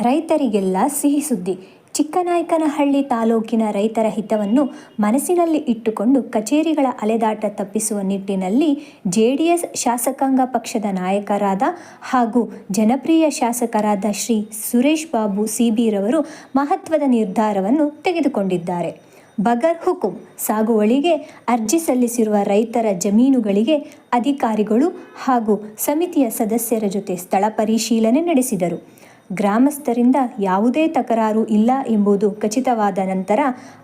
ರೈತರಿಗೆಲ್ಲ ಸಿಹಿ ಸುದ್ದಿ. ಚಿಕ್ಕನಾಯಕನಹಳ್ಳಿ ತಾಲೂಕಿನ ರೈತರ ಹಿತವನ್ನು ಮನಸ್ಸಿನಲ್ಲಿ ಇಟ್ಟುಕೊಂಡು ಕಚೇರಿಗಳ ಅಲೆದಾಟ ತಪ್ಪಿಸುವ ನಿಟ್ಟಿನಲ್ಲಿ ಜೆಡಿಎಸ್ ಶಾಸಕಾಂಗ ಪಕ್ಷದ ನಾಯಕರಾದ ಹಾಗೂ ಜನಪ್ರಿಯ ಶಾಸಕರಾದ ಶ್ರೀ ಸುರೇಶ್ ಬಾಬು ಸಿಬಿರವರು ಮಹತ್ವದ ನಿರ್ಧಾರವನ್ನು ತೆಗೆದುಕೊಂಡಿದ್ದಾರೆ. ಬಗರ್ ಹುಕುಂ ಸಾಗುವಳಿಗೆ ಅರ್ಜಿ ಸಲ್ಲಿಸಿರುವ ರೈತರ ಜಮೀನುಗಳಿಗೆ ಅಧಿಕಾರಿಗಳು ಹಾಗೂ ಸಮಿತಿಯ ಸದಸ್ಯರ ಜೊತೆ ಸ್ಥಳ ಪರಿಶೀಲನೆ ನಡೆಸಿದರು. ಗ್ರಾಮಸ್ಥರಿಂದ ಯಾವುದೇ ತಕರಾರು ಇಲ್ಲ ಎಂಬುದು ಖಚಿತವಾದ ನಂತರ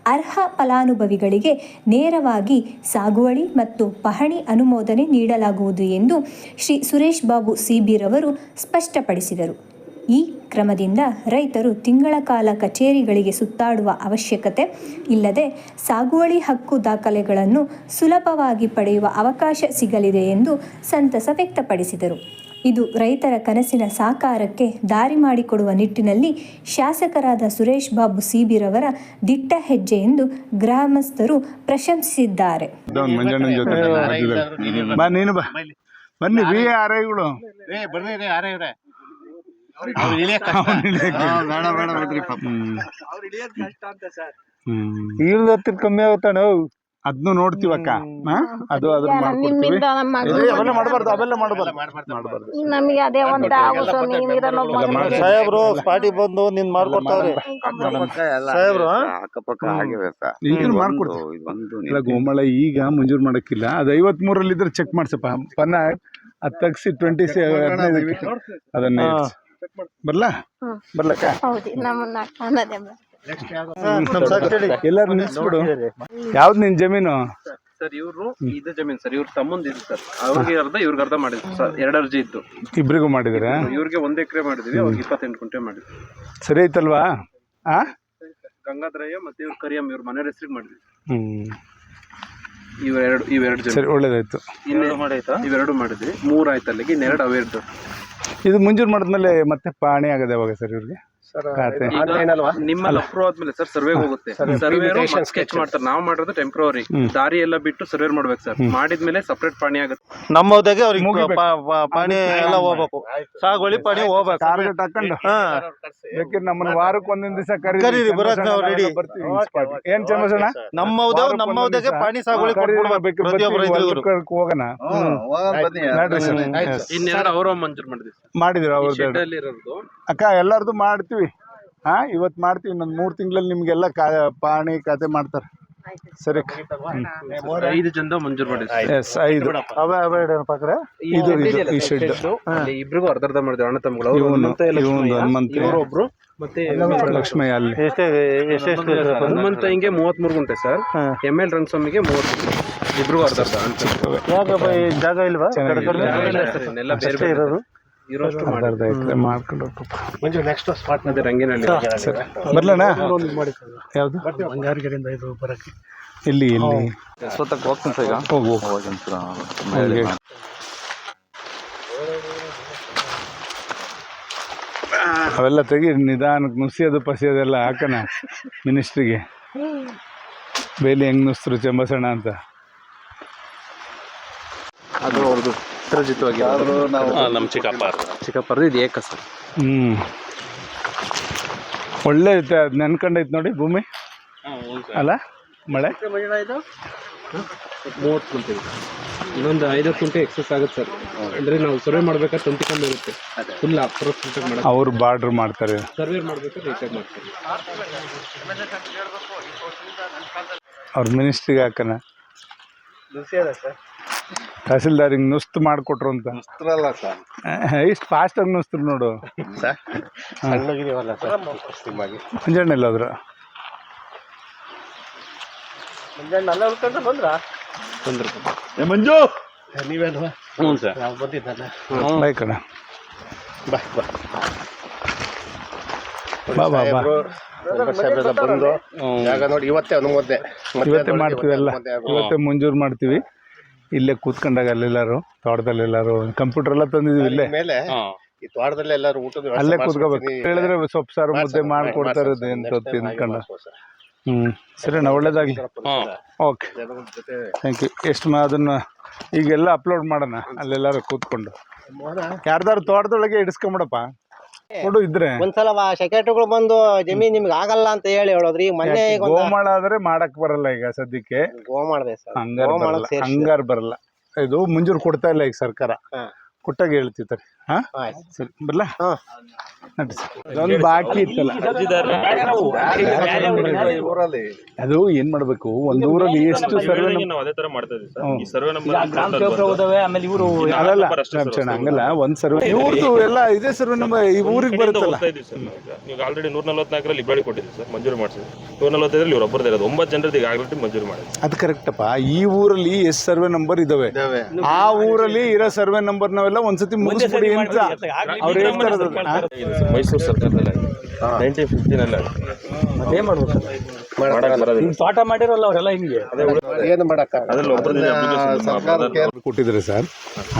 ಅರ್ಹ ಫಲಾನುಭವಿಗಳಿಗೆ ನೇರವಾಗಿ ಸಾಗುವಳಿ ಮತ್ತು ಪಹಣಿ ಅನುಮೋದನೆ ನೀಡಲಾಗುವುದು ಎಂದು ಶ್ರೀ ಸುರೇಶ್ ಬಾಬು ಸಿಬಿರವರು ಸ್ಪಷ್ಟಪಡಿಸಿದರು. ಈ ಕ್ರಮದಿಂದ ರೈತರು ತಿಂಗಳ ಕಾಲ ಕಚೇರಿಗಳಿಗೆ ಸುತ್ತಾಡುವ ಅವಶ್ಯಕತೆ ಇಲ್ಲದೆ ಸಾಗುವಳಿ ಹಕ್ಕು ದಾಖಲೆಗಳನ್ನು ಸುಲಭವಾಗಿ ಪಡೆಯುವ ಅವಕಾಶ ಸಿಗಲಿದೆ ಎಂದು ಸಂತಸ ವ್ಯಕ್ತಪಡಿಸಿದರು. ಇದು ರೈತರ ಕನಸಿನ ಸಾಕಾರಕ್ಕೆ ದಾರಿ ಮಾಡಿಕೊಡುವ ನಿಟ್ಟಿನಲ್ಲಿ ಶಾಸಕರಾದ ಸುರೇಶ್ ಬಾಬು ಸಿಬಿರವರ ದಿಟ್ಟ ಹೆಜ್ಜೆ ಎಂದು ಗ್ರಾಮಸ್ಥರು ಪ್ರಶಂಸಿಸಿದ್ದಾರೆ. ಬನ್ನಿ ಬಿ ಕಮ್ಮಿ ಆಗುತ್ತಾನ ಅದನ್ನು ನೋಡ್ತೀವಕ್ಕ. ಹಾ? ಅದು ಅದನ್ನ ಮಾಡ್ಕೊಡ್ತೀವಿ. ನಿಮ್ಮಿಂದ ನಮ್ಮ ಏ, ಅವೆಲ್ಲ ಮಾಡಬಾರ್ದು ಅವೆಲ್ಲ ಮಾಡಬಾರ್ದು. ಮಾಡಬಾರ್ದು ನಮಗೆ ಅದೇ ಒಂದು ಆಗುಸ ನೀವಿರೋ ಸಾಹೇಬ್ರು ಪಾರ್ಟಿ ಬಂದು ನಿನ್ ಮಾಡ್ಕೊಡ್ತಾವ್ರಿ ಸಾಹೇಬ್ರು? ಈಗಲೂ ಮಾಡ್ಕೊಡ್ತೀವಿ. ಗೋಮಳ ಈಗ ಮಂಜೂರು ಮಾಡಕ್ಕಿಲ್ಲ. ಅದು ಐವತ್ ಮೂರಲ್ಲಿ ಇದ್ರೆ ಚೆಕ್ ಮಾಡ್ಸಪ್ಪ. ಪನ್ನ ಅದ್ ತಗ್ಸಿ ಟ್ವೆಂಟಿ ಅದನ್ನ. ಬರ್ಲಾ? ಬರ್ಲಕ್ಕ? ಹೌದು ನಮ್ಮನ್ನ ಅನ್ನೋದೇ ನಿಲ್ಸ್ಬಿಡು. ಯಾವ್ದು ನಿನ್ ಜಮೀನು? ಸರ್ ಇವರು ಇದೇ ಜಮೀನು ಸರ್. ಇವ್ರ ತಮ್ಮಂದ್ ಇದು ಸರ್. ಅವ್ರಿಗೆ ಅರ್ಧ ಇವ್ರಿಗೆ ಅರ್ಧ ಮಾಡಿದ್ರು ಸರ್. ಎರಡು ಅರ್ಜಿ ಇತ್ತು ಇಬ್ರಿಗೂ ಮಾಡಿದ್ರೆ? ಇವ್ರಿಗೆ ಒಂದ್ ಎಕರೆ ಮಾಡಿದ್ವಿ ಅವ್ರಿಗೆ ಇಪ್ಪತ್ತೆಂಟು ಗುಂಟೆ ಮಾಡಿದ್ವಿ. ಸರಿ ಐತಲ್ವಾ? ಆ? ಗಂಗಾಧರಯ್ಯ ಮತ್ತೆ ಇವ್ರ ಕರಿಯಮ್ಮ ಇವ್ರ ಮನೆ ಹೆಸರಿಗೆ ಮಾಡಿದ್ವಿ. ಹ್ಮ್. ಇವೆರಡು ಇವೆರಡು ಜಮೀನು. ಸರಿ ಒಳ್ಳೇದಾಯ್ತು. ಇನ್ನೆರಡು ಮಾಡಾಯ್ತಾ? ಇವೆರಡು ಮಾಡಿದ್ವಿ. ಮೂರ್ ಆಯ್ತು ಅಲ್ಲಿಗೆ ಇನ್ನೆರಡು ಅವೆರಡು. ಇದು ಮುಂಜೂರು ಮಾಡಿದ್ಮೇಲೆ ಮತ್ತೆ ಪಾಣಿ ಆಗದೆ ಯಾವಾಗ ಸರ್ ಇವ್ರಿಗೆ? ಖಾತೆ. ನಿಮ್ಮ ಅಪ್ರೂವ್ ಆದ್ಮೇಲೆ ಸರ್ ಸರ್ವೆ ಹೋಗುತ್ತೆ. ಸರ್ವೆ ಸ್ಕೆಚ್ ಮಾಡ್ತಾರೆ. ನಾವು ಮಾಡೋದು ಟೆಂಪ್ರವರಿ ದಾರಿ ಎಲ್ಲ ಬಿಟ್ಟು ಸರ್ವೆ ಮಾಡ್ಬೇಕು ಸರ್. ಮಾಡಿದ್ಮೇಲೆ ಸಪರೇಟ್ ಪಾಣಿ ಆಗುತ್ತೆ. ನಮ್ಮ ಹೋದಾಗೆ ಅವ್ರಿಗೆ ಪಾಣಿ ಎಲ್ಲ ಹೋಗ್ಬೇಕು. ಸಾಗುವಳಿ ಪಾಣಿ ಹೋಗ್ಬೇಕು. ಟಾರ್ಗೆಟ್ ಹಾಕೊಂಡು. ಬೇಕಿದ್ರೆ ನಮ್ಮನ್ನ ವಾರಕ್ಕೆ ಒಂದೊಂದ್ ದಿವಸ ಕರೀರಿ, ಬರಕ್ ನಾವು ರೆಡಿ. ಏನ್ ಚಮಸಣ್ಣ ನಮ್ಮ ಹೋದಾಗ ನಮ್ಮ ಹೋದಾಗೆ ಪಾಣಿ ಸಾಗುವಳಿ ಕೊಡ್ಬೇಕು ಪ್ರತಿಯೊಬ್ಬರು ಹೋಗೋಣ. ಇನ್ನೆರಡು ಅವರು ಮಂಜೂರು ಮಾಡಿದ್ವಿ ಮಾಡಿದಿರ ಅವ್ರದ್ದು? ಅಕ್ಕ ಎಲ್ಲಾರ್ದು ಮಾಡ್ತೀವಿ. ಹಾ ಇವತ್ತು ಮಾಡ್ತೀವಿ. ಇನ್ನೊಂದು ಮೂರು ತಿಂಗಳಲ್ಲಿ ನಿಮ್ಗೆಲ್ಲ ಕಾ ಪಾಣಿ ಖಾತೆ ಮಾಡ್ತಾರೆ. ಸರಿ ಐದು ಜನ ಮಂಜೂರು ಎಸ್ ಐದು. ಅವೇ ಅವೇ ಇಡೋಣ ಇದು ಇದು ಈ ಶೆಡ್ ಅಲ್ಲಿ ಇಬ್ರಿಗೂ ಅರ್ಧ ಅರ್ಧ ಅಣ್ಣ ತಮ್ಮಗಳು. ಅವ್ರು ಹನುಮಂತ ಹನುಮಂತ. ಇವರೊಬ್ರು ಮತ್ತೆ ಲಕ್ಷ್ಮಯ್ಯ ಅಲ್ಲಿ. ಎಷ್ಟೇ ಎಷ್ಟೆಷ್ಟು ಹನುಮಂತ ಹಿಂಗೆ ಮೂವತ್ಮೂರು ಗುಂಟೆ ಸರ್. ಎಂ ಎಲ್ ರಂಗಸ್ವಾಮಿಗೆ ಮೂವತ್ತು ಇಬ್ರಿಗೂ ಅರ್ಧ ಅರ್ಧ. ಅಂತ ಯಾಕಪ್ಪ ಈ ಜಾಗ ಇಲ್ವಾ? ಬೇರೆ ಬೇರೆ. ಇರೋದು? ಇರೋಷ್ಟು ಅರ್ಧ ಎಕರೆ ಮಾಡ್ಕೊಂಡು ಮಂಜು ನೆಕ್ಸ್ಟ್ ಸ್ಪಾಟ್ ರಂಗೇನಹಳ್ಳಿ ಸರಿ ಬರ್ಲಣ್ಣ? ಯಾವುದು? ಇಲ್ಲಿ ಇಲ್ಲಿ. ಸ್ವತಃ ಹೋಗ್ತೀನಿ ಸರ್ ಈಗ. ಹೋಗಿ ಹೋಗಿ. ಸರ್. ಅವೆಲ್ಲ ತೆಗಿ ನಿಧಾನಕ್ಕೆ ನುಸಿಯೋದು ಪಸಿಯೋದೆಲ್ಲ ಹಾಕೋಣ ಮಿನಿಸ್ಟ್ರಿಗೆ. ಬೇಲಿ ಹೆಂಗ್ ನುಸ್ತರು ಚೆಂಬಸಣ್ಣ ಅಂತ. ಅದು ಅವ್ರದ್ದು ಚಿತ್ರಜಿತವಾಗಿ ನಮ್ಮ ಚಿಕ್ಕಪ್ಪ ಚಿಕ್ಕಪ್ಪರದು ಇದು ಏಕ ಸರ್. ಹ್ಞೂ ಒಳ್ಳೆ ಐತೆ ಅದು ನೆನ್ಕೊಂಡೈತೆ ನೋಡಿ ಭೂಮಿ. ಅಲ್ಲ ಮಳೆ? ಮೂವತ್ತು ಕುಂಟೆ ಇನ್ನೊಂದು ಐದು ಕುಂಟೆ ಎಕ್ಸಸ್ ಆಗುತ್ತೆ ಸರ್. ಅಂದ್ರೆ ನಾವು ಸರ್ವೆ ಮಾಡ್ಬೇಕಾದ್ರೆ ತಂತಿ ಕಮ್ಮಿ ಇರುತ್ತೆ. ಫುಲ್ ಅಪ್ರೋಚ್ ಮಾಡೋದು ಅವ್ರು ಬಾರ್ಡ್ರ್ ಮಾಡ್ತಾರೆ. ಸರ್ವೆ ಮಾಡ್ಬೇಕಾದ್ರೆ ರೀಚಾರ್ಜ್ ಮಾಡ್ತಾರೆ. ಅವ್ರ ಮಿನಿಸ್ಟ್ರಿಗೆ ಹಾಕೋಣ ತಹಸೀಲ್ದಾರ್ ಹಿಂಗ್ ನುಸ್ತು ಮಾಡಿಕೊಟ್ರು ಅಂತ. ಇಷ್ಟು ಫಾಸ್ಟಾಗಿ ನುಸ್ತ್ರು ನೋಡು. ಮುಂಜಾನೆ ಎಲ್ಲಾದ್ರು ಮಂಜು! ಹ್ಞೂ ಸರ್. ಬಾಯ್ ಕಣ. ಬಾ ಬಾ. ಬಾ ಬಂದು ಜಾಗ ನೋಡಿ ಇವತ್ತೇ ಅನುಮೋದನೆ ಇವತ್ತೇ ಮಾಡ್ತೀವಿ ಎಲ್ಲ ಇವತ್ತೇ ಮಂಜೂರು ಮಾಡ್ತೀವಿ. ಇಲ್ಲೇ ಕೂತ್ಕೊಂಡಾಗ ಅಲ್ಲೆಲ್ಲಾರು ತೋಟದಲ್ಲಿ ಎಲ್ಲಾರು ಕಂಪ್ಯೂಟರ್ ಎಲ್ಲ ತಂದಿದ್ವಿ ಇಲ್ಲೇ. ಮೇಲೆ ಈ ತೋಟದಲ್ಲಿ ಎಲ್ಲರೂ ಊಟದ ವ್ಯವಸ್ಥೆ ಅಲ್ಲೇ. ಕೂತ್ಕೋಬೇಕು. ಹೇಳಿದ್ರೆ ಸೊಪ್ಪು ಸಾರು ಮುದ್ದೆ ಮಾಡ್ಕೊಡ್ತಾರೆ ಇರೋದು ಅಂತ ತಿನ್ಕೊಂಡು. ಹ್ಮ್. ಸರಿ ಅಣ್ಣ ಒಳ್ಳೇದಾಗ್ಲಿ. ಓಕೆ. ಜನಗಳ ಜೊತೆ ಥ್ಯಾಂಕ್ ಯು ಎಷ್ಟು ಮಾ ಅದನ್ನ ಈಗೆಲ್ಲ ಅಪ್ಲೋಡ್ ಮಾಡೋಣ. ಅಲ್ಲೆಲ್ಲಾರು ಕೂತ್ಕೊಂಡು. ಯಾರ್ದಾರು ತೋಟದೊಳಗೆ ಇಡಿಸ್ಕೊಂಬಿಡಪ್ಪ ಕೊಡು ಇದ್ರೆ. ಒಂದ್ಸಲ ಸೆಕ್ರೆಟರಿಗಳು ಬಂದು ಜಮೀನ್ ನಿಮ್ಗೆ ಆಗಲ್ಲ ಅಂತ ಹೇಳಿ ಹೇಳೋದ್ರಿ ಈಗ ಮೊನ್ನೆ ಈಗ ಒಂದು ಗೋಮಾಳ ಆದ್ರೆ ಮಾಡಕ್ ಬರಲ್ಲ ಈಗ ಸದ್ಯಕ್ಕೆ. ಸರ್. ಹಂಗಾರ ಗೋಮಾಳ ಬರಲ್ಲ ಸೇರ್ಸಿ. ಹಂಗಾರ ಬರಲ್ಲ. ಇದು ಮುಂಜೂರು ಕೊಡ್ತಾ ಇಲ್ಲ ಈಗ ಸರ್ಕಾರ. ಹಾ. ಕೊಟ್ಟಾಗ ಹೇಳ್ತಿರ್ತಾರೆ ಹಾ. ಸರಿ ಬರ್ಲಾ. ನಡ್ರಿ ಇದೊಂದು ಬಾಕಿ ಇತ್ತಲ್ಲ. ಅದು ಏನ್ ಮಾಡ್ಬೇಕು? ಒಂದೂರಲ್ಲಿ ಎಷ್ಟು ಸರ್ವೆ ನಂಬರ್ ಅಲ್ಲಲ್ಲ ಹಂಗಲ್ಲ ಒಂದ್ ಸರ್ವೆ ಇವ್ರದ್ದು ಎಲ್ಲ ಇದೇ ಸರ್ವೆ ನಮ್ಮ ಈ ಊರಿಗೆ ಬರುತ್ತಲ್ಲ. ನೀವು ಆಲ್ರೆಡಿ ನೂರ ನಲ್ವತ್ನಾಲ್ಕರಲ್ಲಿ ಇಬ್ಬರಿ ಕೊಟ್ಟಿದ್ದೀವಿ ಸರ್ ಮಂಜೂರು ನೂರ ನಲ್ವತ್ತೈದರಲ್ಲಿ ಇವ್ರು ಒಬ್ಬರದ ಇರೋದು. ಒಂಬತ್ತು ಜನರದ್ದು ಈಗ ಆಲ್ರೆಡಿ ಮಂಜೂರು ಮಾಡಿದ್ವಿ. ಅದು ಕರೆಕ್ಟಪ್ಪ ಈ ಊರಲ್ಲಿ ಎಷ್ಟು ಸರ್ವೆ ನಂಬರ್ ಇದಾವೆ? ಆ ಊರಲ್ಲಿ ಇರೋ ಸರ್ವೆ ನಂಬರ್ ನಾವೆಲ್ಲ ಒಂದ್ಸತಿ ಮುಗಿಸ್ಬಿಡಿ ಅವ್ರು ಮೈಸೂರು ಸರ್ಕಾರದಲ್ಲಿ. ನೈನ್ಟೀನ್ ಫಿಫ್ಟೀನಲ್ಲಿ. ಮಾಡ್ಬೇಕು ತೋಟ ಮಾಡಿರಲ್ಲ ಅವರೆಲ್ಲ ಹಿಂಗೆ? ಏನು ಮಾಡಕ್ಕ ಕೊಟ್ಟಿದ್ದಾರೆ ಸರ್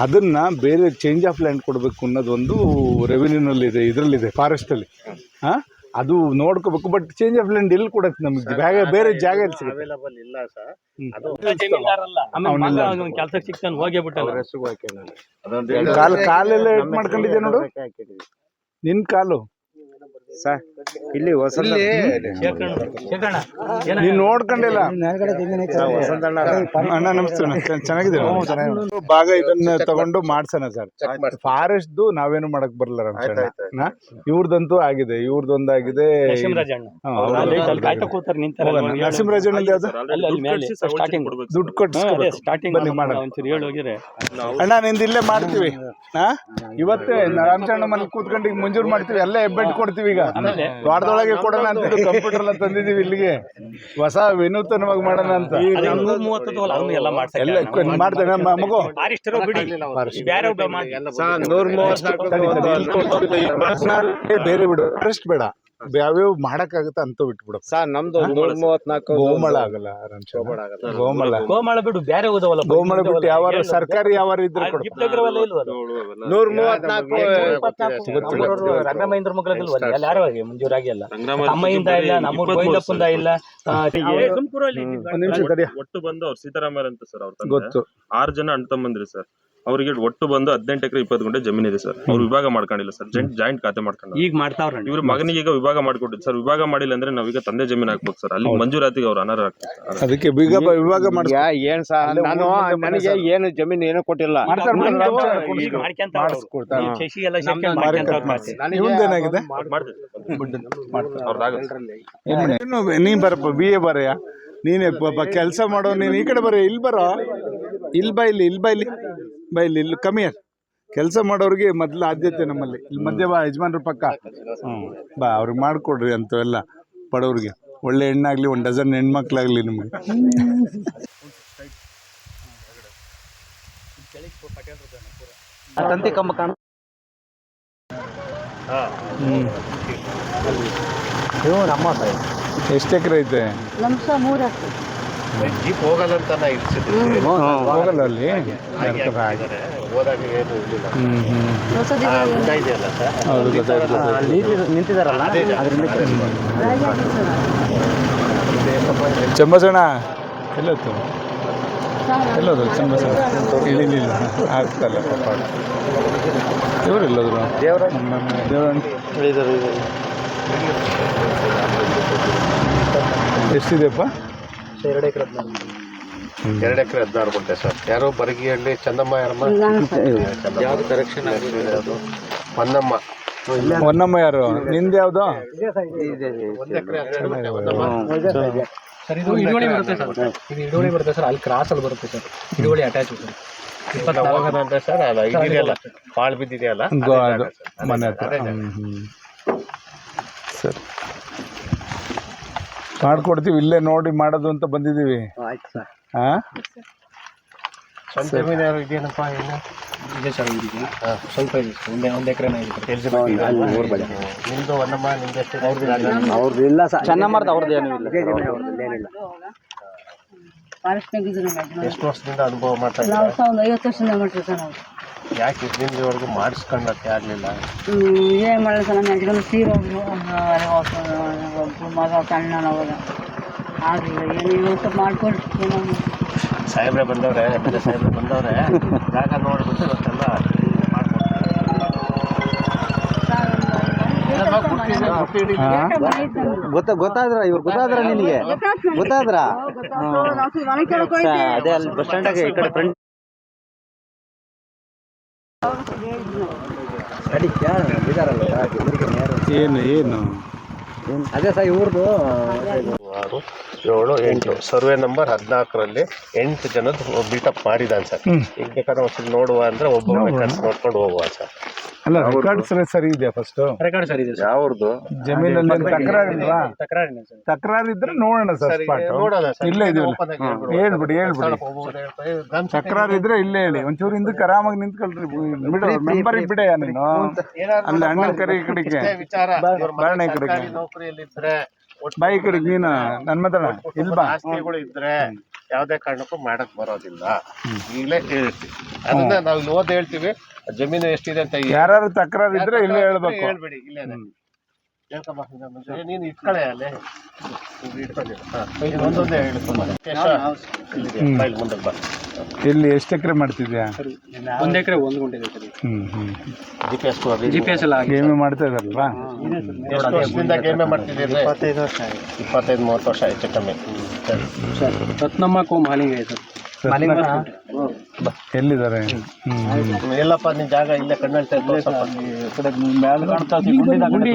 ಅದನ್ನ ಬೇರೆ ಚೇಂಜ್ ಆಫ್ ಲ್ಯಾಂಡ್ ಕೊಡಬೇಕು ಅನ್ನೋದೊಂದು ರೆವಿನ್ಯೂನಲ್ಲಿ ಇದೆ ಇದರಲ್ಲಿದೆ ಫಾರೆಸ್ಟಲ್ಲಿ ಹಾ? ಅದು ನೋಡ್ಕೋಬೇಕು ಬಟ್ ಚೇಂಜ್ ಆಫ್ ಲ್ಯಾಂಡ್ ಎಲ್ಲಿ ಕೊಡಕ್ಕೆ ನಮಗೆ ಬೇರೆ ಜಾಗ ಎಲ್ಲಿ ಸಿಗುತ್ತೆ. ಅವೈಲಬಲ್ ಇಲ್ಲ ಸರ್. ಅವ್ನಿಲ್ಲ. ಕೆಲ್ಸಕ್ಕೆ ಸಿಕ್ತಾನೆ ಹೋಗೇ ಬಿಟ್ಟ ಕಾಲು ಕಾಲೆಲ್ಲ ಇಟ್ ಮಾಡ್ಕೊಂಡಿದ್ದೆ ನೋಡು? ನಿನ್ ಕಾಲು. ಇಲ್ಲಿ ವಸಂತ ನೀನ್ ನೋಡ್ಕೊಂಡಿಲ್ಲ ಅಣ್ಣ ನಮಸ್ತೆ ಅಣ್ಣ. ಚೆನ್ನ- ಚೆನ್ನಾಗಿದ್ದೀರಾ? ಭಾಗ ಇದನ್ನ ತಗೊಂಡು ಮಾಡ್ಸೋಣ ಸರ್. ಫಾರೆಸ್ಟ್ ನಾವೇನು ಮಾಡಕ್ ಬರಲ್ಲ ಇವ್ರದಂತೂ ಆಗಿದೆ ಇವ್ರದೊಂದಾಗಿದೆ. ಅಲ್ಲಿ ದುಡ್ಡು ಕೊಟ್ಟು ಹೋಗಿದ್ರೆ ಅಣ್ಣ ನಿಂದ ಇಲ್ಲೇ ಮಾಡ್ತೀವಿ. ಹಾ? ಇವತ್ತೇ ರಾಮಚಂದ್ರ ಮನೆ ಕೂತ್ಕೊಂಡು ಈಗ ಮಂಜೂರು ಮಾಡ್ತೀವಿ ಎಲ್ಲ ಹೆಬ್ಬೆಟ್ಟು ಕೊಡ್ತೀವಿ ಈಗ. ವಾರದೊಳಗೆ ಕೊಡೋಣ ಅಂತ. ಕಂಪ್ಯೂಟರ್ ಎಲ್ಲ ತಂದಿದೀವಿ ಇಲ್ಲಿಗೆ. ಹೊಸ ವಿನೂತನವಾಗಿ ಮಾಡೋಣ ಅಂತ. ಎಲ್ಲ ಮಾಡ್ತೇನೆ ಮಗು. ಬೇರೆ ಒಬ್ಬ ಏ, ಬೇರೆ ಬಿಡು. ಫಾರೆಸ್ಟ್ ಬೇಡ. ಯಾವ್ಯಾವ ಮಾಡಕ್ಕಾಗತ್ತ ಅಂತ ಬಿಟ್ಬಿಡು ಸರ್ ನಮ್ದು ನೂರ ಮೂವತ್ನಾಲ್ಕು ಗೋಮಳ ಆಗಲ್ಲ ಗೋಮಳ ಗೋಮಳ. ಬಿಟ್ಟು ಬಿಡು ಬೇರೆ ಓದವಲ್ಲ ಗೋಮಳ ಬಿಟ್ಟು ಯಾವ ಸರ್ಕಾರಿ ಯಾವ ಇದ್ರೆ ನೂರ ಮೂವತ್ನಾಲ್ಕು. ರಂಗಮಹೇಂದ್ರ ಮಕ್ಕಳದಿಲ್ವಲ್ಲ ಎಲ್ಲ ಯಾರು ಆಗಿ ಮಂಜೂರಾಗಿ ಇಲ್ಲ. ನಮ್ಮ ಗೋವಿಂದಪ್ಪಂದ ಇಲ್ಲ. ಒಟ್ಟು ಬಂದು ಅವ್ರು ಸೀತಾರಾಮಯ್ಯ ಅಂತ ಸರ್ ಅವ್ರ ಗೊತ್ತು. ಆರು ಜನ ಅಣ್ಣ ತಮ್ಮಂದ್ರಿ ಸರ್. ಅವರಿಗೆ ಒಟ್ಟು ಬಂದು ಹದಿನೆಂಟು ಎಕರೆ ಇಪ್ಪತ್ತು ಗುಂಟೆ ಜಮೀನ್ ಇದೆ ಸರ್. ಅವ್ರು ವಿಭಾಗ ಮಾಡ್ಕೊಂಡಿಲ್ಲ ಸರ್. ಜಾಯಿಂಟ್ ಜಾಯಿಂಟ್ ಖಾತೆ ಮಾಡ್ಕೊಂಡು ಈಗ ಮಾಡ್ತಾವ್ರ ಇವ್ರ ಮಗನಿಗೆ ಈಗ ವಿಭಾಗ ಮಾಡ್ಕೊಟ್ಟಿದ್ದು. ಸರ್ ವಿಭಾಗ ಮಾಡಿಲ್ಲ ಅಂದ್ರೆ ನಾವೀಗ ತಂದೆ ಜಮೀನ್ ಹಾಕ್ಬೇಕು ಸರ್. ಅಲ್ಲಿ ಮಂಜೂರಾತಿಗೆ ಅವ್ರು ಅನರ್ ಅದಕ್ಕೆ ಬೀಗ ವಿಭಾಗ ಮಾಡಿ ಯಾ ಏನ್ ಸರ್ ನಾನು ನನಗೆ ಏನು ಜಮೀನು ಏನು ಕೊಟ್ಟಿಲ್ಲ. ನೀನ್ ಬರಪ್ಪ ಬಿ ಎ ಬರೆಯ? ನೀನೇ ಪಾಪ ಕೆಲಸ ಮಾಡೋ ನೀನ್ ಈ ಕಡೆ ಬರ ಇಲ್ಲಿ ಬರೋ? ಇಲ್ಲಿ ಬಾ ಇಲ್ಲಿ ಇಲ್ಲಿ ಬಾ ಇಲ್ಲಿ. ಬಾ ಇಲ್ಲಿ ಇಲ್ಲಿ ಕಮ್ಮಿ ಕೆಲಸ ಮಾಡೋರಿಗೆ ಮೊದಲು ಆದ್ಯತೆ ನಮ್ಮಲ್ಲಿ. ಇಲ್ಲಿ ಮಧ್ಯ ಬಾ ಯಜಮಾನ್ರ ಪಕ್ಕ. ಹ್ಞೂ ಬಾ ಅವ್ರಿಗೆ ಮಾಡಿಕೊಡ್ರಿ ಅಂಥವೆಲ್ಲ ಬಡವ್ರಿಗೆ. ಒಳ್ಳೆ ಹೆಣ್ಣಾಗ್ಲಿ ಒಂದು ಡಜನ್ ಹೆಣ್ಮಕ್ಳಾಗಲಿ ನಿಮಗೆ. ತಂತಿ ಕಂಬ ಕಾಣ ಎಷ್ಟು ಎಕರೆ ಐತೆ? ಜೀಪ್ ಹೋಗಲ್ಲ ಅಂತ ನಾ ಹೋಗಲ್ಲ ಅಲ್ಲಿ. ಹೋದಾಗ ಏನು ಇರಲಿಲ್ಲ. ಗುಡ್ಡ ಇದೆಯಲ್ಲ ಸರ್? ಚಂಬಸಣ್ಣ? ಎಲ್ಲೋತ್ತು ಎಲ್ಲೋದ್ರು ಚಂಬಸಣ್ಣ? ಇಳಿಲಿಲ್ಲ ಆಗ್ತಲ್ಲ ಪಾಪ ದೇವ್ರು? ಎಲ್ಲೋದ್ರು ದೇವರ ದೇವರ ಎಷ್ಟಿದೆಯಪ್ಪ? ಎರಡು ಎಕರೆ ಹದಿನಾರು ಗುಂಟೆ. ಸರ್. ಯಾರು ಬರಗಿಯಲ್ಲಿ ಚಂದಮ್ಮ ಯಾರಮ್ಮ? ಯಾವ್ದು ಕರೆಕ್ಷನ್ ಅದು? ಹೊನ್ನಮ್ಮ ಹೊನ್ನಮ್ಮ ಯಾರು? ನಿಂದ ಯಾವ್ದು? ಒಂದು ಎಕರೆ ಸರ್. ಇದು ಹಿಡುವಳಿ ಬರುತ್ತೆ ಸರ್. ಇದು ಹಿಡುವಳಿ ಬರುತ್ತೆ ಸರ್. ಅಲ್ಲಿ ಕ್ರಾಸ್ ಅಲ್ಲಿ ಬರುತ್ತೆ ಸರ್. ಹಿಡುವಳಿ ಅಟ್ಯಾಚ್ ಸರ್. ಇಪ್ಪತ್ತೆ ಸರ್ ಅಲ್ಲ. ಇದೆಯಲ್ಲ ಪಾಳು ಬಿದ್ದಿದೆಯಲ್ಲ ಮನೆ ಹತ್ರ. ಸರಿ. ಮಾಡ್ಕೊಡ್ತೀವಿ ಇಲ್ಲೇ ನೋಡಿ ಮಾಡೋದು ಅಂತ ಬಂದಿದ್ದೀವಿ. ಹಾಂ ಸ್ವಂತ ಜಮೀನು ಯಾರು ಇದೆಯೇನಪ್ಪ ಇನ್ನು? ಇದೆ ಸರ್ ಇದೀಗ ಸ್ವಲ್ಪ ಇದೆ ಸರ್ ಒಂದೇ ಒಂದು ಎಕರೆನ ಇದೆ ನಿಮ್ಮದು ನಿಮ್ದು ಎಷ್ಟು ಅವ್ರದ್ದು ಇಲ್ಲ. ಸರ್. ಚೆನ್ನಮ್ಮರ್ದು ಅವ್ರದ್ದು ಏನೂ ಇಲ್ಲ. ಎಷ್ಟು ವರ್ಷದಿಂದ ಅನುಭವ ಮಾಡ್ತಾ ನಾವು ಇದ್ದೀರಾ? ಸಹ ಒಂದು ಐವತ್ತು ವರ್ಷದಿಂದ ಮಾಡ್ತೀವಿ ನಾವು. ಯಾಕೆ ಇದ್ದಿಂದವರೆಗೂ ಮಾಡಿಸ್ಕೊಂಡಕ್ಕೆ ಆಗಲಿಲ್ಲ? ಏನು ಮಾಡಲ್ಲ ಸರ್ ನಮ್ಮ ಯಜಮಾನ ತೀರೋದ್ರು ಒಂದು ಒಬ್ಬ ಮಗ ಸಣ್ಣ ಅವಾಗ ಆಗಲಿಲ್ಲ ಏನು ಇವತ್ತು ಮಾಡ್ಕೊಂಡು ಏನೋ ಸಾಹೇಬ್ರೆ ಬಂದವ್ರೆ ಎಂ ಸಾಹೇಬ್ರೆ ಬಂದವ್ರೆ ಜಾಗ ನೋಡ್ಬಿಟ್ಟು ಇವತ್ತೆಲ್ಲ ಗೊತ್ತ ಗೊತ್ತಾದ್ರ ಇವ್ರು? ಗೊತ್ತಾದ್ರ ನಿನಗೆ? ಗೊತ್ತಾದ್ರ? ಅದೇ ಅಲ್ಲಿ ಬಸ್ ಸ್ಟ್ಯಾಂಡ್ ಈ ಕಡೆ ಏನು ಏನು? ಅದೇ ಸರ್ ಇವ್ರದ್ದು ಆರು ಏಳು ಎಂಟು. ಸರ್ವೆ ನಂಬರ್ ಹದಿನಾಲ್ಕರಲ್ಲಿ ಎಂಟು ಜನದ ಬೀಟಪ್ ಮಾಡಿದ್ದಾನೆ ಸರ್. ಈಗ ಬೇಕಾದ್ರೆ ಒಂದ್ಸಲ ನೋಡುವ ಅಂದ್ರೆ ಒಬ್ಬ ನೋಡ್ಕೊಂಡು ಹೋಗುವ ಸರ್. ಅಲ್ಲ ರೆಕಾರ್ಡ್ ಸರಿ ಇದೆಯಾ ಫಸ್ಟ್ ರೆಕಾರ್ಡ್ ಸರ್ ಇದೆ ಯಾವ್ದು ಜಮೀನಲ್ಲಿ ಏನ್ ತಕರಾರಿಲ್ವಾ? ತಕರಾರಿನ ಸರ್. ತಕರಾರು ಇದ್ರೆ ನೋಡೋಣ ಸರ್ ಸರಿ, ಸ್ಪಾಟ್ ನೋಡೋಣ ಸರ್. ಇಲ್ಲೇ ಇದೀವಿ ಹೇಳ್ಬಿಡು. ಹೇಳ್ಬಿಡಿ ತಕರಾರು ಇದ್ರೆ ಇಲ್ಲೇ ಹೇಳಿ. ಒಂಚೂರು ಹಿಂದಕ್ಕೆ ಆರಾಮಾಗಿ ನಿಂತ್ಕೊಳ್ರಿ. ಬಿಡು ಮೆಂಬರ್ ಬಿಡೆಯ ನೀನು ಅಲ್ಲಿ ಅಣ್ಣನ ಕರೆ ಈ ಕಡೆಗೆ. ವಿಚಾರ. ಈ ಕಡೆಗೆ. ನೌಕರಿಯಲ್ಲಿ ನೌಕರಿಯಲ್ಲಿದ್ರೆ ಬಾಯಿ ಕಡೆಗೆ ನೀನು ನನ್ನ ಮಾತಾಡ ಇಲ್ಲಿ ಬಾ. ಆಸ್ತಿಗಳು ಇದ್ರೆ ಯಾವ್ದೇ ಕಾರಣಕ್ಕೂ ಮಾಡಕ್ ಬರೋದಿಲ್ಲ. ಈಗಲೇ ಹೇಳ್ತೀವಿ ಅದನ್ನ ನಾವು ಇಲ್ಲಿ ಓದ್ ಹೇಳ್ತೀವಿ. ಜಮೀನು ಎಷ್ಟಿದೆ ಅಂತ ಯಾರು ತಕರಾರು ಇದ್ರೆ ಇಲ್ಲೇ ಹೇಳ್ಬೇಕು. ಹೇಳ್ಬೇಡಿ ಇಲ್ಲೇ. ನೀನು ಇಟ್ಕೊಳ್ಳೆ ಅಲ್ಲೇ. ಇಲ್ಲಿ ಎಷ್ಟು ಎಕರೆ ಮಾಡ್ತಿದ್ಯಾ? ಒಂದ್ ಎಕರೆ ಒಂದ್ ಗುಂಟೆ ಇದೆ ಸರ್ ಹ್ಮ್ ಹ್ಮ್. G P S G P S ಎಲ್ಲ ಗೇಮಿ ಮಾಡ್ತಾ ಇದಾರಲ್ವಾ? ಎಷ್ಟು ವರ್ಷದಿಂದ ಗೇಮೇ ಮಾಡ್ತಿದ್ದೀರಿ? ಇಪ್ಪತ್ತೈದು ವರ್ಷ ಇಪ್ಪತ್ತೈದು ಮೂವತ್ತು ವರ್ಷ ಆಯ್ತು ಕಮ್ಮಿ. ಸರಿ. ರತ್ನಮ್ಮ ಹಾಲಿಂಗ್ ಮಾಲಿಂಗ ಇದೆ ಸರ್ ಎಲ್ಲಿದ್ದಾರೆ. ಎಲ್ಲಪ್ಪ ನಿನ್ ಜಾಗ ಇಲ್ಲೇ ಕಣ್ಣಲ್ಲಿ ತೆಗ್ದು ಸ್ವಲ್ಪ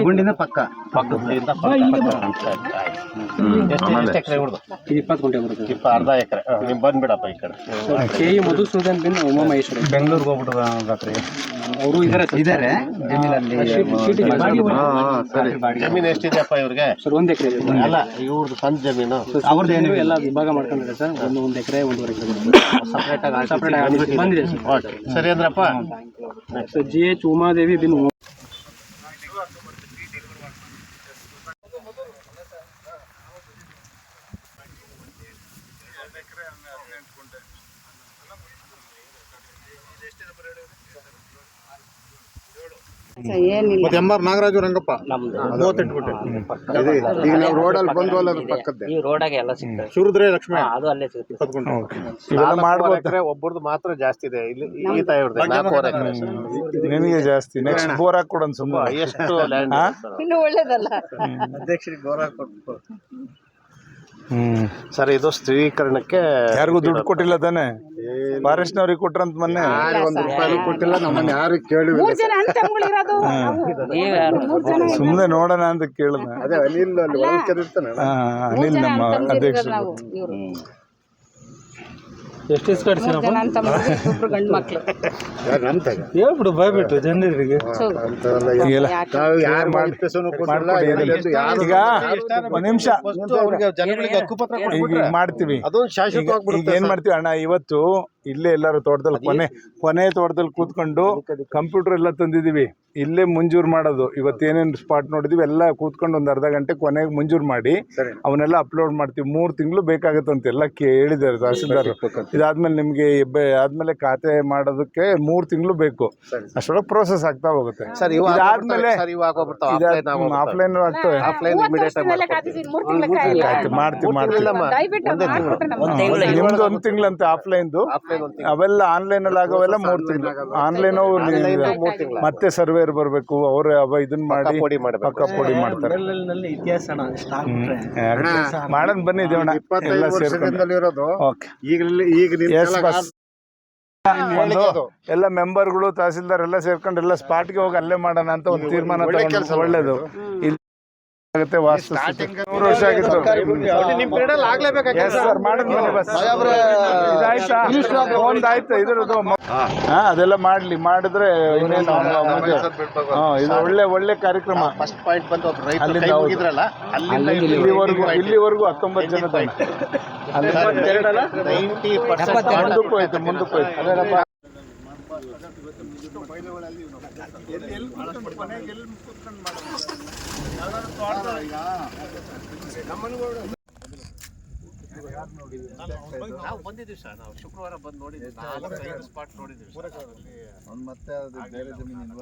ಗುಂಡಿನ ಪಕ್ಕ. ಪಕ್ಕದಿಂದ ಪಕ್ಕ ಪಕ್ಕ. ಇದೆ. ಆಯ್ತು. ಎಷ್ಟು ಎಷ್ಟು ಎಕರೆ ಇಪ್ಪತ್ತು ಗುಂಟೆ ಬರುತ್ತೆ. ಇಪ್ಪ ಅರ್ಧ ಎಕರೆ. ನೀವು ಬಂದ್ಬಿಡಪ್ಪ ಈ ಕಡೆ. ಕೆ ಇ ಮಧುಸೂದನ್ ಬಿನ್ ಉಮಾ ಮಹೇಶ್ವರಿ ಬೆಂಗಳೂರಿಗೆ ಹೋಗ್ಬಿಟ್ರ ರಾತ್ರಿ. ಅವರು ಇದಾರೆ ಸರ್. ಇದಾರೆ? ಜಮೀನಲ್ಲಿ ಸರಿ ಜಮೀನು ಎಷ್ಟಿದೆಯಪ್ಪ ಇವ್ರಿಗೆ? ಸರ್ ಒಂದ್ ಎಕರೆ ಇದೆ ಸರ್. ಅಲ್ಲ ಇವ್ರದ್ದು ಸ್ವಂತ ಜಮೀನು. ಅವ್ರದ್ದು ಎಲ್ಲ ವಿಭಾಗ ಮಾಡ್ಕೊಂಡಿದ್ದಾರೆ ಸರ್. ಒಂದು ಒಂದ್ ಎಕರೆ ಒಂದೂವರೆ ಎಕರೆ ಸಪ್ರೇಟ್ ಆಗಿ ಸಪ್ರೇಟ್ ಆಗಿ ಬಂದಿದೆ ಸರ್. ಓಕೆ ಸರಿ ಅಂದ್ರಪ್ಪ. ಸರ್ ಜಿ ಎಚ್ ಉಮಾದೇವಿ ಬಿನ್ ಏನಿಲ್ಲ. M R Nagaraju Rangappa. ಮೂವತ್ತೆಂಟು ಗುಂಟೆ ಅದೇ ಈಗ ನಾವು ರೋಡಲ್ಲಿ ಬಂದ್ವಲ್ಲ ಅದ್ರ ಪಕ್ಕದ ಈ ರೋಡಾಗೆ ಎಲ್ಲ ಸಿಗ್ತದೆ. ಶುರುದ್ರೆ ಲಕ್ಷ್ಮಿ. ಅದು ಅಲ್ಲೇ ಸಿಗುತ್ತೆ. ಇಪ್ಪತ್ತು ಗುಂಟೆ ಇವೆಲ್ಲ ಮಾಡ್ಬೋದು ಮಾತ್ರ ಜಾಸ್ತಿ ಇದೆ. ಇಲ್ಲಿ ಈ ತಾಯಿ ನಾಲ್ಕೂವರೆ ಎಕರೆ ನಿನಗೆ ಜಾಸ್ತಿ. ನೆಕ್ಸ್ಟ್ ಬೋರ್ ಹಾಕೊಡೋಣ ಸುಮ್ಮನೆ ಎಷ್ಟು ಲ್ಯಾಂಡ್ ಇನ್ನು ಒಳ್ಳೇದಲ್ಲ. ಅಧ್ಯಕ್ಷರಿಗೆ ಗೌರವ ಕೊಟ್ಟು ಸರ್ ಇದು ಸ್ಥಿರೀಕರಣಕ್ಕೆ ಯಾರಿಗೂ ದುಡ್ಡು ಕೊಟ್ಟಿಲ್ಲ ತಾನೆ? ಫಾರೆಸ್ಟ್ನವ್ರಿಗೆ ಕೊಟ್ರಂತ ಮೊನ್ನೆ. ಒಂದು ರೂಪಾಯಿ ಕೊಟ್ಟಿಲ್ಲ ನಮ್ಮನ್ನ ಯಾರು ಕೇಳಿಲ್ಲ ಮೂರ್ ಜನ ನಾವು ಸುಮ್ಮನೆ ನೋಡೋಣ ಅಂತ ಕೇಳಿದೆ. ಅದೇ ಅನಿಲ್ ಅಲ್ಲಿ ಒಳಗೆ ಇರ್ತಾನೆ ಹಾ ಅನಿಲ್ ನಮ್ಮ ಅಧ್ಯಕ್ಷ ನಾವು ಇವ್ರು. ಎಷ್ಟು ಇಬ್ರು ಗಂಡು ಮಕ್ಕಳು ಹೇಳ್ಬಿಡು ಜನರಿಗೆ. ಈಗ ಒಂದ್ ನಿಮಿಷ. ಜನಗಳಿಗೆ ಹಕ್ಕುಪತ್ರ ಮಾಡ್ತೀವಿ. ಅದೊಂದು ಏನ್ ಮಾಡ್ತೀವಿ ಅಣ್ಣ ಇವತ್ತು ಇಲ್ಲೇ ಎಲ್ಲಾರು ತೋಟದಲ್ಲಿ ಕೊನೆ ಕೊನೆ ತೋಟದಲ್ಲಿ ಕೂತ್ಕೊಂಡು ಕಂಪ್ಯೂಟರ್ ಎಲ್ಲ ತಂದಿದೀವಿ ಇಲ್ಲೇ ಮುಂಜೂರು ಮಾಡೋದು. ಇವತ್ತೇನೇನು ಸ್ಪಾಟ್ ನೋಡಿದೀವಿ ಎಲ್ಲ ಕೂತ್ಕೊಂಡು ಒಂದು ಅರ್ಧ ಗಂಟೆ ಕೊನೆಗೆ ಮುಂಜೂರ್ ಮಾಡಿ ಅವನ್ನೆಲ್ಲ ಅಪ್ಲೋಡ್ ಮಾಡ್ತೀವಿ. ಮೂರು ತಿಂಗಳು ಬೇಕಾಗುತ್ತಂತೆ ಎಲ್ಲ ಕೇಳಿದ್ದಾರೆ ತಹಸೀಲ್ದಾರ್. ಇದಾದ್ಮೇಲೆ ನಿಮಗೆ ಆದ್ಮೇಲೆ ಖಾತೆ ಮಾಡೋದಕ್ಕೆ ಮೂರು ತಿಂಗಳು ಬೇಕು. ಅಷ್ಟೊಳಗೆ ಪ್ರೋಸೆಸ್ ಆಗ್ತಾ ಹೋಗುತ್ತೆ. ಆಫ್ಲೈನ್ ಆಗ್ತವೆ ಮಾಡ್ತೀವಿ ಮಾಡ್ತೀವಿ. ನಿಮ್ದು ಒಂದು ತಿಂಗಳಂತೆ ಆಫ್ಲೈನ್ದು ಅವೆಲ್ಲ ಆನ್ಲೈನ್ ಅಲ್ಲಿ ಆಗೋವೆಲ್ಲ ಮೂರು ತಿಂಗಳು. ಆನ್ಲೈನ್ ಮತ್ತೆ ಸರ್ವೇರ್ ಬರ್ಬೇಕು ಅವ್ರ ಅವ ಇದನ್ನ ಮಾಡಿ. ಪಕ್ಕ ಪೊಡಿ ಮಾಡ್ತಾರೆ. ಮಾಡೋಣ ಬನ್ನಿ ದೇವಣ್ಣ. ಎಲ್ಲ ಎಲ್ಲ ಮೆಂಬರ್ಗಳು ತಹಸೀಲ್ದಾರ್ ಎಲ್ಲ ಸೇರ್ಕೊಂಡು ಎಲ್ಲ ಸ್ಪಾಟ್ಗೆ ಹೋಗಿ ಅಲ್ಲೇ ಮಾಡೋಣ ಅಂತ ಒಂದು ತೀರ್ಮಾನ ತಗೊಂಡು ಒಳ್ಳೇದು. ಇಲ್ಲಿ ಆಗುತ್ತೆ ವಾಸ್ತು ನೂರು ವರ್ಷ ಆಗಿತ್ತು. ಬನ್ನಿ ಬಸ್. ಇದಾಯ್ತಾ? ಒಂದಾಯ್ತು ಇದ್ರದ್ದು ಮ- ಹಾ ಅದೆಲ್ಲ ಮಾಡ್ಲಿ. ಮಾಡಿದ್ರೆ ಇನ್ನೇನು ಮುಂದೆ ಹಾ ಇದು ಒಳ್ಳೆ ಒಳ್ಳೆ ಕಾರ್ಯಕ್ರಮ. ಫಸ್ಟ್ ಪಾಯಿಂಟ್ ಬಂದು ಒಬ್ರು ರೈತರು ಅಲ್ಲಿಂದ ಕೈ ಹೌದು. ಮುಗಿದ್ರಲ್ಲ ಅಲ್ಲಿಂದ ಇಲ್ಲಿವರೆಗೂ ಇಲ್ಲಿವರೆಗೂ ಹತ್ತೊಂಬತ್ತು ಜನ ಮುಂದಕ್ಕೆ ನೈಂಟಿ ಪರ್ಸೆಂಟ್ ಮುಂದಕ್ಕೂ ಹೋಯ್ತು ಮುಂದಕ್ಕೂ ಹೋಯ್ತು. ನಾವು ಬಂದಿದ್ದೀವಿ ಸರ್. ನಾವು ಶುಕ್ರವಾರ ಬಂದು ನೋಡಿದ್ವಿ ನಾಲ್ಕು ಸ್ಪಾಟ್ ನೋಡಿದ್ವಿ ಸರ್. ಮತ್ತೆ ಅದು ಬೇರೆ ಜಮೀನು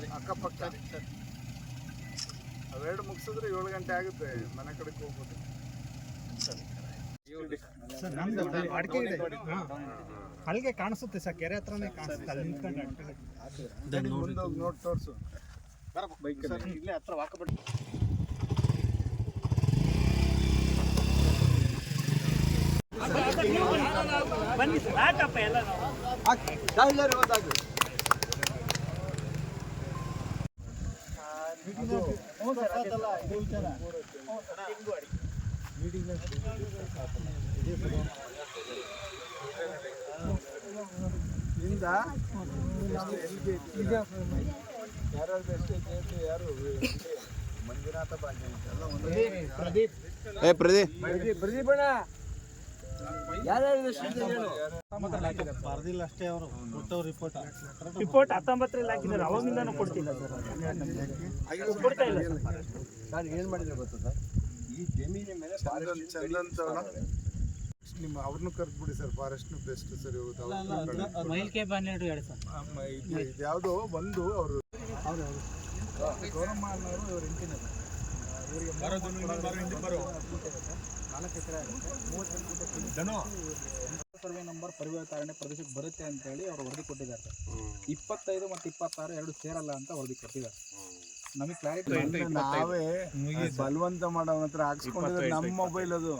ಇಲ್ವಾ ಅಕ್ಕಪಕ್ಕ. ಅವೆರಡು ಮುಗಿಸಿದ್ರೆ ಏಳು ಗಂಟೆ ಆಗುತ್ತೆ ಮನೆ ಕಡೆಗೆ ಹೋಗ್ಬೋದು ಅಲ್ಲಿಗೆ ಕಾಣಿಸುತ್ತೆ ಸರ್ ಕೆರೆ ಹತ್ರನೇ ಕಾಣಿಸುತ್ತೆ. ಅಲ್ಲಿ ನಿಂತ್ಕೊಂಡು ನೋಡಿ ತೋರಿಸು. ಇಲ್ಲೇ ಹತ್ರ ವಾಕಬಟ್ಟು ಬನ್ನಿ. ಸರ್. ಆಟಪ್ಪ ಎಲ್ಲ ಎಷ್ಟೇ ಗೇಟ್ ಯಾರು ಮಂಜುನಾಥ ಭಾಗ್ಯ ಅಂತೆಲ್ಲ ಪ್ರದೀಪ್. ಏ ಪ್ರದೀಪ್. ಬರ್ದಿಲ್ಲ ಅಷ್ಟೇ ಅವರು. ಕೊಟ್ಟವ್ರು ರಿಪೋರ್ಟ್ ರಿಪೋರ್ಟ್ ಹತ್ತೊಂಬತ್ತರಲ್ಲಿ ಹಾಕಿದ್ದಾರೆ. ಅವಾಗಿಂದ ಕೊಡ್ತಿಲ್ಲ ಸರ್ ಸರ್. ಏನು ಮಾಡಿದ್ರೆ ಗೊತ್ತಾ ಸರ್? ಈ ಜಮೀನಿನ ಮೇಲೆ ನಿಮ್ಮ ಅವ್ರನ್ನೂ ಕರೆದ್ಬಿಡಿ ಸರ್. ಫಾರೆಸ್ಟ್ನು ಬೆಸ್ಟ್ ಸರ್ ಇದು ಯಾವುದೋ ಬಂದು ಅವರು. ಗೌರಮ್ಮ ಅನ್ನೋರು ಇವ್ರ ಇಂಜಿನಿಯರ್ ಇವರಿಗೆ ನಾಲ್ಕು ಎಕರೆ ಆಗುತ್ತೆ. ಮೂವತ್ತೆಂಟು ಸರ್ವೆ ನಂಬರ್ ಪರಿವರ್ತನೆ ಪ್ರದೇಶಕ್ಕೆ ಬರುತ್ತೆ ಅಂತ ಹೇಳಿ ಅವರು ವರದಿ ಕೊಟ್ಟಿದ್ದಾರೆ ಸರ್. ಇಪ್ಪತ್ತೈದು ಮತ್ತು ಇಪ್ಪತ್ತಾರು ಎರಡು ಸೇರಲ್ಲ ಅಂತ ವರದಿ ಕೊಟ್ಟಿದ್ದಾರೆ ನಮಗೆ ಕ್ಲಾರಿಟಿ ನಾವೇ ಬಲವಂತ ಮಾಡೋ ಹತ್ರ ಹಾಕ್ಸ್ಕೊಂಡಿದ್ರೆ ನಮ್ಮ ಮೊಬೈಲ್ ಅದು.